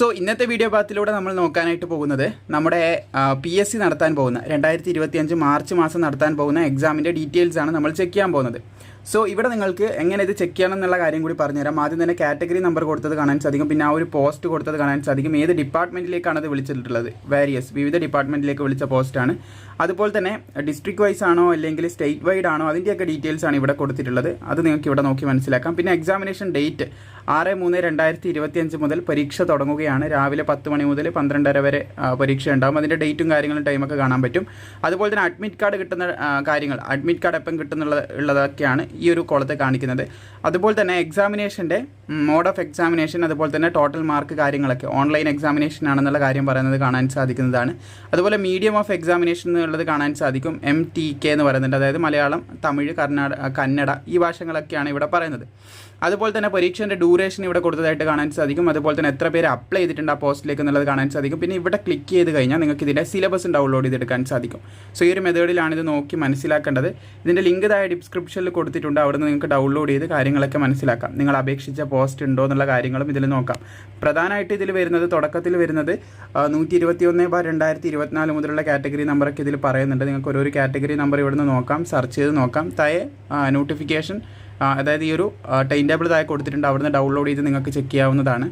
So ഇന്നത്തെ video ഭാഗത്തിലൂടെ നമ്മൾ നോക്കാനായിട്ട് പോകുന്നത് നമ്മുടെ പി എസ് സി നടത്താൻ പോകുന്ന രണ്ടായിരത്തി ഇരുപത്തി അഞ്ച് മാർച്ച് മാസം നടത്താൻ പോകുന്ന എക്സാമിന്റെ ഡീറ്റെയിൽസ് ആണ് നമ്മൾ ചെക്ക് ചെയ്യാൻ പോകുന്നത്. സോ ഇവിടെ നിങ്ങൾക്ക് എങ്ങനെ ഇത് ചെക്ക് ചെയ്യണം എന്നുള്ള കാര്യം കൂടി പറഞ്ഞുതരാം. ആദ്യം തന്നെ കാറ്റഗറി നമ്പർ കൊടുത്തത് കാണാൻ സാധിക്കും. പിന്നെ ആ ഒരു പോസ്റ്റ് കൊടുത്തത് കാണാൻ സാധിക്കും. ഏത് ഡിപ്പാർട്ട്മെന്റിലേക്കാണ് അത് വിളിച്ചിട്ടുള്ളത്? വേരിയസ് വിവിധ ഡിപ്പാർട്ട്മെന്റിലേക്ക് വിളിച്ച പോസ്റ്റാണ് അതുപോലെ തന്നെ ഡിസ്ട്രിക്ട് വൈസ് ആണോ അല്ലെങ്കിൽ സ്റ്റേറ്റ് വൈഡ് ആണോ അതിന്റെയൊക്കെ ഡീറ്റെയിൽസ് ആണ് ഇവിടെ കൊടുത്തിട്ടുള്ളത്. അത് നിങ്ങൾക്ക് ഇവിടെ നോക്കി മനസ്സിലാക്കാം. പിന്നെ എക്സാമിനേഷൻ ഡേറ്റ് ആറ് മൂന്ന് രണ്ടായിരത്തി ഇരുപത്തിയഞ്ച് മുതൽ പരീക്ഷ തുടങ്ങുകയാണ്. രാവിലെ പത്ത് മണി മുതൽ പന്ത്രണ്ടര വരെ പരീക്ഷ ഉണ്ടാകും അതിന്റെ ഡേറ്റും കാര്യങ്ങളും ടൈമൊക്കെ കാണാൻ പറ്റും. അതുപോലെ തന്നെ അഡ്മിറ്റ് കാർഡ് കിട്ടുന്ന കാര്യങ്ങൾ അഡ്മിറ്റ് കാർഡ് എപ്പം കിട്ടുന്നുള്ള ഉള്ളതൊക്കെയാണ് ഈ ഒരു കോളത്തെ കാണിക്കുന്നത്. അതുപോലെ തന്നെ എക്സാമിനേഷന്റെ മോഡ് ഓഫ് എക്സാമിനേഷൻ അതുപോലെ തന്നെ ടോട്ടൽ മാർക്ക് കാര്യങ്ങളൊക്കെ. ഓൺലൈൻ എക്സാമിനേഷൻ ആണെന്നുള്ള കാര്യം പറയുന്നത് കാണാൻ സാധിക്കുന്നതാണ്. അതുപോലെ മീഡിയം ഓഫ് എക്സാമിനേഷൻ എന്നുള്ളത് കാണാൻ സാധിക്കും. എം ടി കെ എന്ന് പറയുന്നുണ്ട്. അതായത് മലയാളം തമിഴ് കർണാടക കന്നഡ ഈ ഭാഷകളൊക്കെയാണ് ഇവിടെ പറയുന്നത്. അതുപോലെ തന്നെ പരീക്ഷേന്റെ ഡ്യൂറേഷൻ ഇവിടെ കൊടുത്തതായിട്ട് കാണാൻ സാധിക്കും. അതുപോലെ തന്നെ എത്ര പേര് അപ്ലൈ ചെയ്തിട്ടുണ്ട് ആ പോസ്റ്റിലേക്ക് എന്നുള്ളത് കാണാൻ സാധിക്കും. പിന്നെ ഇവിടെ ക്ലിക്ക് ചെയ്ത് കഴിഞ്ഞാൽ നിങ്ങൾക്ക് ഇതിന്റെ സിലബസ് ഡൗൺലോഡ് ചെയ്തെടുക്കാൻ സാധിക്കും. സോ ഈ ഒരു മെത്തേഡിലാണ് ഇത് നോക്കി മനസ്സിലാക്കേണ്ടത്. ഇതിന്റെ ലിങ്ക് ഇതായ ഡിസ്ക്രിപ്ഷനിൽ കൊടുത്തിട്ടുണ്ട്. അവിടുന്ന് നിങ്ങൾക്ക് ഡൗൺലോഡ് ചെയ്ത് കാര്യങ്ങളൊക്കെ മനസ്സിലാക്കാം. നിങ്ങൾ അപേക്ഷിച്ച പോസ്റ്റ് ഉണ്ടോ എന്നുള്ള കാര്യങ്ങളും ഇതിൽ നോക്കാം. പ്രധാനമായിട്ട് ഇതിൽ വരുന്നത് തുടക്കത്തിൽ വരുന്നത് നൂറ്റി ഇരുപത്തി ഒന്ന് ബാർ രണ്ടായിരത്തി ഇരുപത്തിനാല് മുതലുള്ള കാറ്റഗറി നമ്പറൊക്കെ ഇതിൽ പറയുന്നുണ്ട്. നിങ്ങൾക്ക് ഓരോരു കാറ്റഗറി നമ്പർ ഇവിടെ നിന്ന് നോക്കാം സെർച്ച് ചെയ്ത് നോക്കാം. താഴെ നോട്ടിഫിക്കേഷൻ അതായത് ഈ ഒരു ടൈം ടേബിൾ താഴെ കൊടുത്തിട്ടുണ്ട്. അവിടുന്ന് ഡൗൺലോഡ് ചെയ്ത് നിങ്ങൾക്ക് ചെക്ക് ചെയ്യാവുന്നതാണ്.